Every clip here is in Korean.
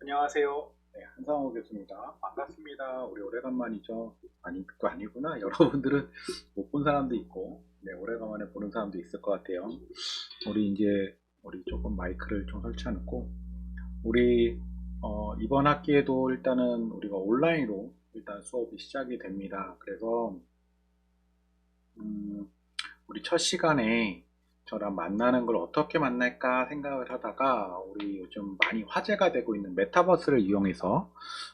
안녕하세요. 네, 한상호 교수입니다. 반갑습니다. 우리 오래간만이죠. 아니, 또 아니구나. 여러분들은 못 본 사람도 있고, 네, 오래간만에 보는 사람도 있을 것 같아요. 우리 이제, 우리 조금 마이크를 좀 설치해놓고, 우리, 어, 이번 학기에도 일단은 우리가 온라인으로 일단 수업이 시작이 됩니다. 그래서, 음, 우리 첫 시간에 저랑 만나는 걸 어떻게 만날까 생각을 하다가 우리 요즘 많이 화제가 되고 있는 메타버스를 이용해서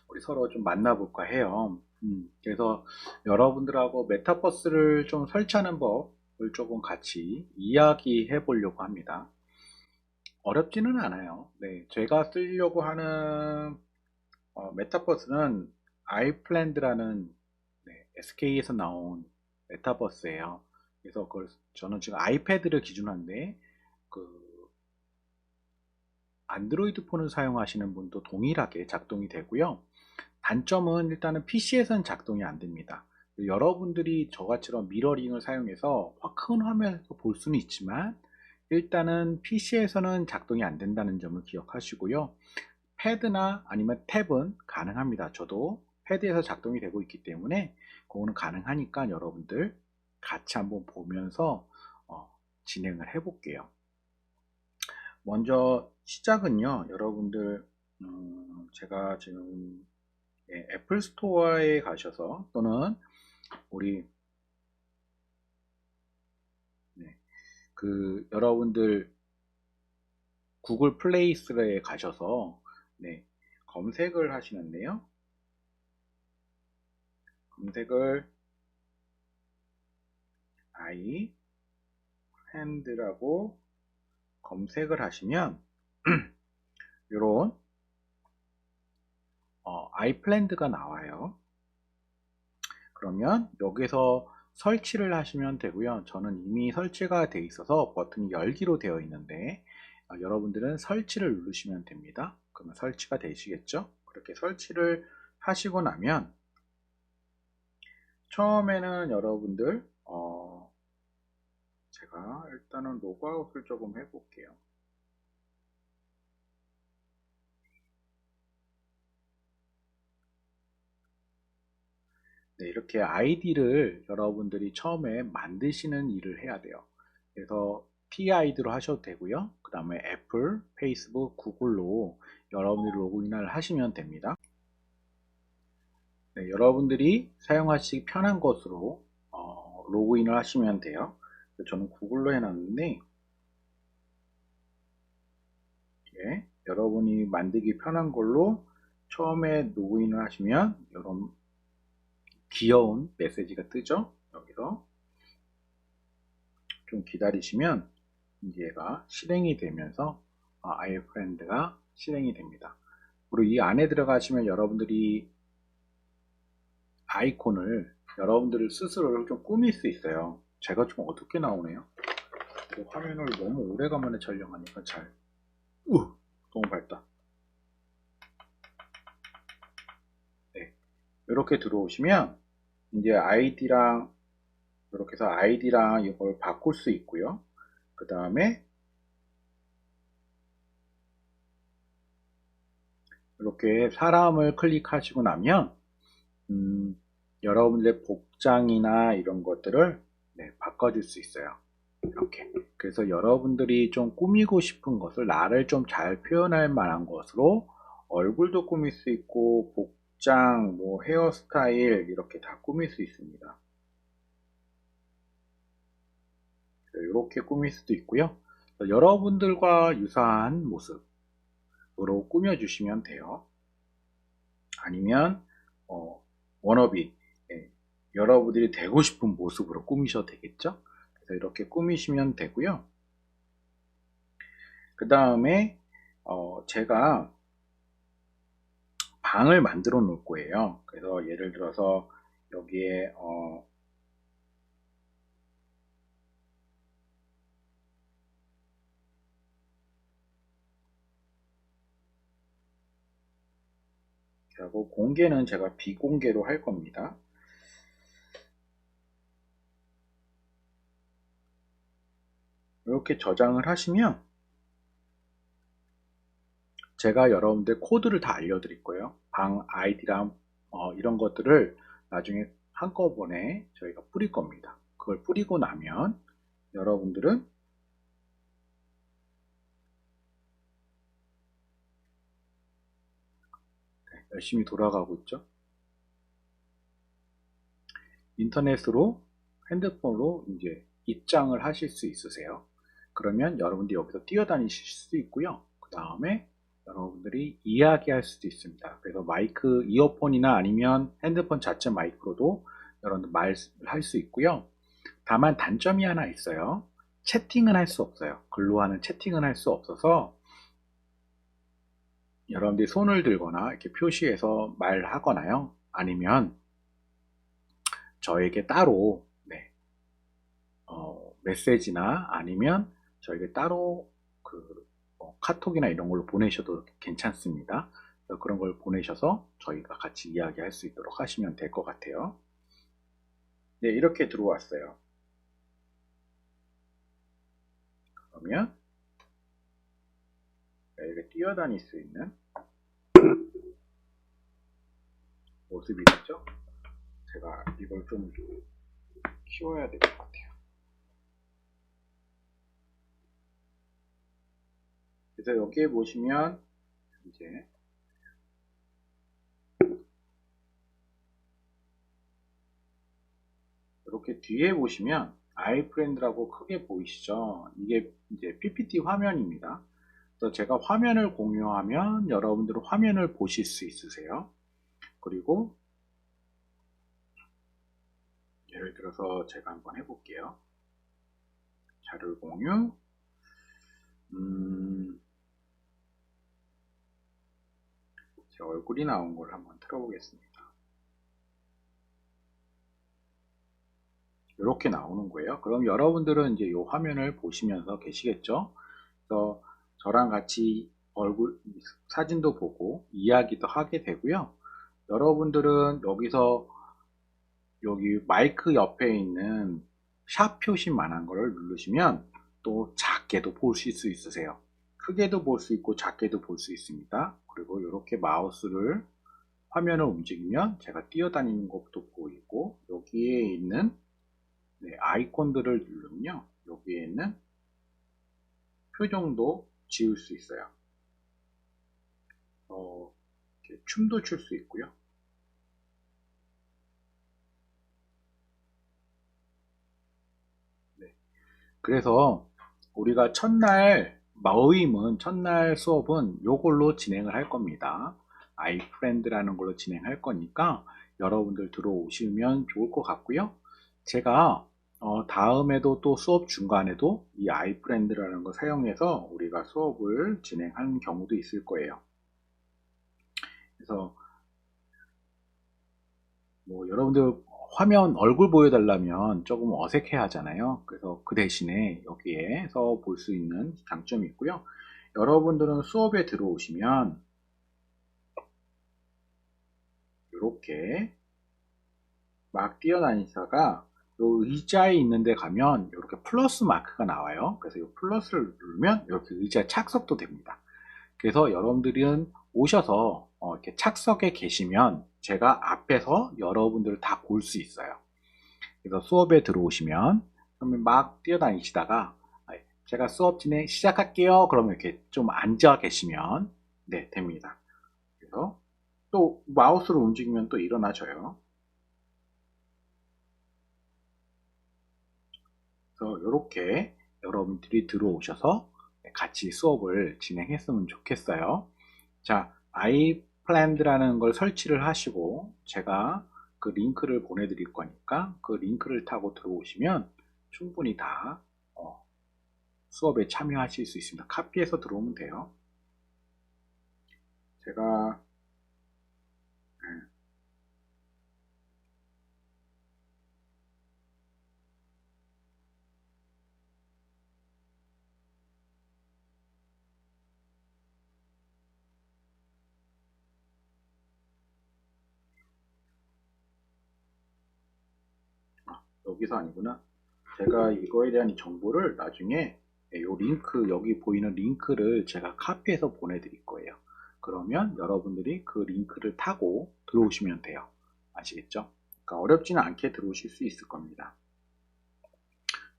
우리 서로 좀 만나볼까 해요. 음, 그래서 여러분들하고 메타버스를 좀 설치하는 법을 조금 같이 이야기해 보려고 합니다. 어렵지는 않아요. 네, 제가 쓰려고 하는 어, 메타버스는 아이플랜드라는 네, SK에서 나온 메타버스예요. 그래서 그걸 저는 지금 아이패드를 기준한데 그 안드로이드 폰을 사용하시는 분도 동일하게 작동이 되고요. 단점은 일단은 PC에서는 작동이 안 됩니다. 여러분들이 저같이럼 미러링을 사용해서 큰 화면에서 볼 수는 있지만 일단은 PC에서는 작동이 안 된다는 점을 기억하시고요. 패드나 아니면 탭은 가능합니다. 저도 패드에서 작동이 되고 있기 때문에 그거는 가능하니까 여러분들 같이 한번 보면서 어, 진행을 해 볼게요. 먼저 시작은요, 여러분들, 음, 제가 지금 예, 애플 스토어에 가셔서 또는 우리 네, 그 여러분들 구글 플레이스에 가셔서 네, 검색을 하시는데요. 검색을 i 핸드라고 검색을 하시면 이런 어, 아이플랜드가 나와요. 그러면 여기서 설치를 하시면 되고요. 저는 이미 설치가 되어 있어서 버튼이 열기로 되어 있는데 어, 여러분들은 설치를 누르시면 됩니다. 그러면 설치가 되시겠죠? 그렇게 설치를 하시고 나면 처음에는 여러분들 어, 제가 일단은 로그아웃을 조금 해볼게요. 네, 이렇게 아이디를 여러분들이 처음에 만드시는 일을 해야 돼요. 그래서 PID로 하셔도 되고요. 그 다음에 애플, 페이스북, 구글로 여러분들이 로그인을 하시면 됩니다. 네, 여러분들이 사용하시기 편한 것으로 어, 로그인을 하시면 돼요. 저는 구글로 해놨는데 예, 여러분이 만들기 편한 걸로 처음에 로그인을 하시면 이런 귀여운 메시지가 뜨죠. 여기서 좀 기다리시면 얘가 실행이 되면서 아이프렌드가 실행이 됩니다. 그리고 이 안에 들어가시면 여러분들이 아이콘을 여러분들 스스로를 좀 꾸밀 수 있어요. 제가 좀 어둡게 나오네요. 화면을 너무 오래간만에 촬영하니까 잘, 우! 너무 밝다. 네. 이렇게 들어오시면, 이제 아이디랑, 이렇게 해서 아이디랑 이걸 바꿀 수 있고요. 그 다음에, 이렇게 사람을 클릭하시고 나면, 음, 여러분들의 복장이나 이런 것들을 네, 바꿔줄 수 있어요. 이렇게. 그래서 여러분들이 좀 꾸미고 싶은 것을 나를 좀 잘 표현할 만한 것으로 얼굴도 꾸밀 수 있고 복장, 뭐 헤어스타일 이렇게 다 꾸밀 수 있습니다. 이렇게 꾸밀 수도 있고요. 여러분들과 유사한 모습으로 꾸며주시면 돼요. 아니면 어, 워너비 여러분들이 되고 싶은 모습으로 꾸미셔도 되겠죠? 그래서 이렇게 꾸미시면 되고요. 그 다음에 어 제가 방을 만들어 놓을 거예요. 그래서 예를 들어서 여기에 어 그리고 공개는 제가 비공개로 할 겁니다. 이렇게 저장을 하시면 제가 여러분들 코드를 다 알려드릴 거예요. 방 아이디랑 어, 이런 것들을 나중에 한꺼번에 저희가 뿌릴 겁니다. 그걸 뿌리고 나면 여러분들은 네, 열심히 돌아가고 있죠. 인터넷으로 핸드폰으로 이제 입장을 하실 수 있으세요. 그러면 여러분들이 여기서 뛰어다니실 수도 있고요. 그 다음에 여러분들이 이야기할 수도 있습니다. 그래서 마이크, 이어폰이나 아니면 핸드폰 자체 마이크로도 여러분들 말을 할수 있고요. 다만 단점이 하나 있어요. 채팅은 할 수 없어요. 글로 하는 채팅은 할 수 없어서 여러분들이 손을 들거나 이렇게 표시해서 말하거나요. 아니면 저에게 따로 네, 어, 메시지나 아니면 저에게 따로 그 어, 카톡이나 이런 걸로 보내셔도 괜찮습니다. 그런 걸 보내셔서 저희가 같이 이야기할 수 있도록 하시면 될 것 같아요. 네, 이렇게 들어왔어요. 그러면 이렇게 뛰어다닐 수 있는 모습이 됐죠? 제가 이걸 좀 키워야 될 것 같아요. 그래서 여기에 보시면 이제 이렇게 뒤에 보시면 아이프렌드라고 크게 보이시죠? 이게 이제 PPT 화면입니다. 그래서 제가 화면을 공유하면 여러분들은 화면을 보실 수 있으세요. 그리고 예를 들어서 제가 한번 해볼게요. 자료 공유 음, 제 얼굴이 나온 걸 한번 틀어보겠습니다. 이렇게 나오는 거예요. 그럼 여러분들은 이제 이 화면을 보시면서 계시겠죠? 그래서 저랑 같이 얼굴 사진도 보고 이야기도 하게 되고요. 여러분들은 여기서 여기 마이크 옆에 있는 샵 표시만한 거를 누르시면 또 작게도 보실 수 있으세요. 크게도 볼 수 있고 작게도 볼 수 있습니다. 그리고 이렇게 마우스를 화면을 움직이면 제가 뛰어다니는 것도 보이고 여기에 있는 네, 아이콘들을 누르면요. 여기에 있는 표정도 지울 수 있어요. 어, 춤도 출 수 있고요. 네. 그래서 우리가 첫날 모임은 첫날 수업은 이걸로 진행을 할 겁니다. 아이프렌드라는 걸로 진행할 거니까 여러분들 들어오시면 좋을 것 같고요. 제가 어, 다음에도 또 수업 중간에도 이 아이프렌드라는 걸 사용해서 우리가 수업을 진행하는 경우도 있을 거예요. 그래서 뭐 여러분들 화면 얼굴 보여달라면 조금 어색해 하잖아요. 그래서 그 대신에 여기에서 볼 수 있는 장점이 있고요. 여러분들은 수업에 들어오시면 이렇게 막 뛰어다니다가 의자에 있는데 가면 이렇게 플러스 마크가 나와요. 그래서 이 플러스를 누르면 이렇게 의자 착석도 됩니다. 그래서 여러분들은 오셔서 어, 이렇게 착석에 계시면 제가 앞에서 여러분들을 다 볼 수 있어요. 그래서 수업에 들어오시면 그러면 막 뛰어다니시다가 제가 수업 진행 시작할게요. 그러면 이렇게 좀 앉아 계시면 네 됩니다. 그래서 또 마우스로 움직이면 또 일어나져요. 그래서 이렇게 여러분들이 들어오셔서 같이 수업을 진행했으면 좋겠어요. 자, 아이 플랜드라는 걸 설치를 하시고 제가 그 링크를 보내드릴 거니까 그 링크를 타고 들어오시면 충분히 다 어, 수업에 참여하실 수 있습니다. 카피해서 들어오면 돼요. 제가 네. 여기서 아니구나. 제가 이거에 대한 정보를 나중에 이 링크 여기 보이는 링크를 제가 카피해서 보내드릴 거예요. 그러면 여러분들이 그 링크를 타고 들어오시면 돼요. 아시겠죠? 그러니까 어렵지는 않게 들어오실 수 있을 겁니다.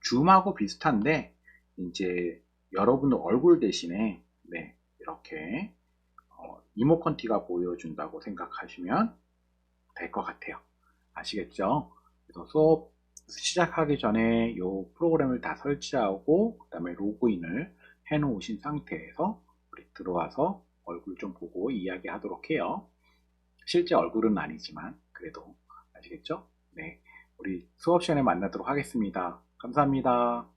줌하고 비슷한데 이제 여러분의 얼굴 대신에 네, 이렇게 어, 이모컨티가 보여준다고 생각하시면 될 것 같아요. 아시겠죠? 그래서 수업 시작하기 전에 이 프로그램을 다 설치하고 그 다음에 로그인을 해 놓으신 상태에서 우리 들어와서 얼굴 좀 보고 이야기 하도록 해요. 실제 얼굴은 아니지만 그래도 아시겠죠? 네, 우리 수업 시간에 만나도록 하겠습니다. 감사합니다.